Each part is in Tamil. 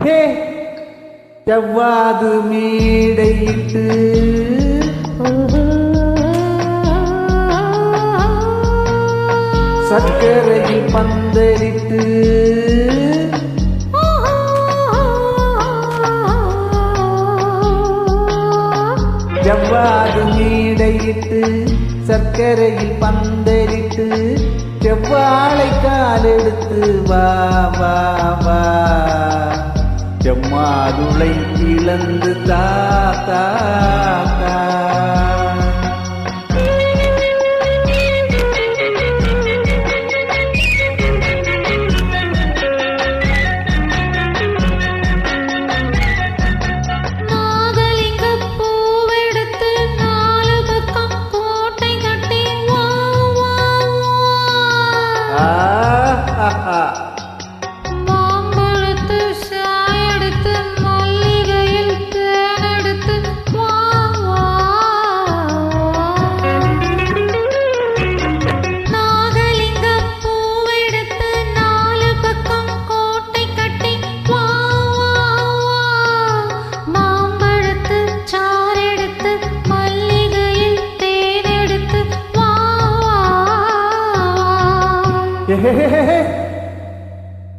ஹே செவ்வாது மேடையிட்டு. சர்க்கரை பந்தரித்து செவ்வாது மேடையிட்டு சர்க்கரையில் பந்தரிட்டு செவ்வாழை காலெடுத்து வா வா வா. செம்மாதுளை இழந்து தாத்தா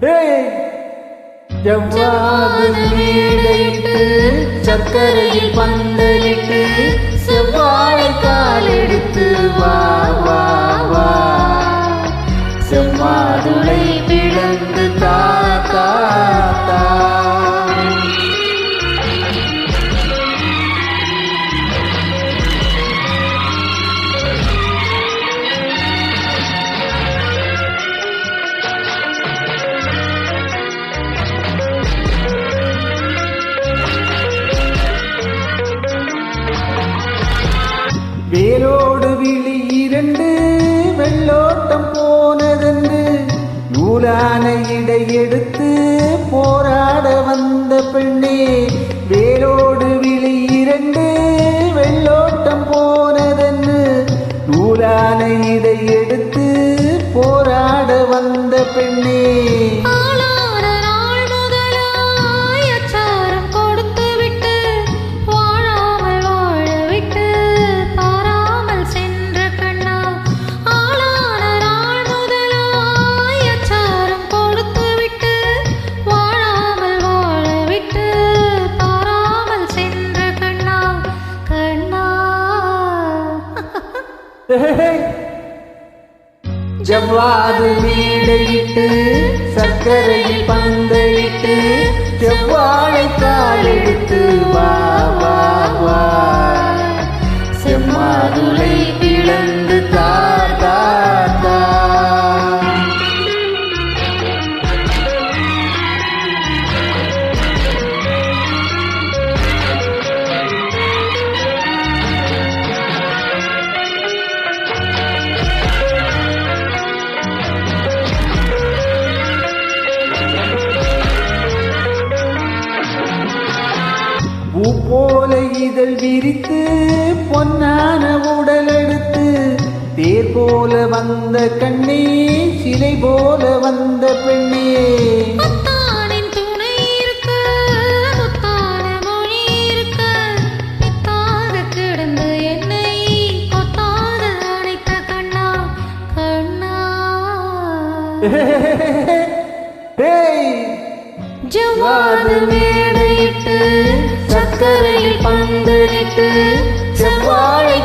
ஏய். மேடையிட்டு சர்க்கரையில் பந்தலிட்டு நூலான எடுத்து போராட வந்த பெண்ணே வேரோடு விழி இரண்டு வெள்ளோட்டம் போனதென்று நூலான இடை எடுத்து போராட வந்த பெண்ணே. ஜவ்வாது மேடையிட்டு சர்க்கரை பந்தையிட்டு செவ்வாழை காலெடுத்து வா. பூ போல இதழ் விரித்து பொன்னான உடல் எடுத்து தேர் போல வந்த கண்ணே சிலை போல வந்த பெண்ணே. ஜவ்வாது மேடையிட்டு கரையில் பந்தரித்து செவ்வாழை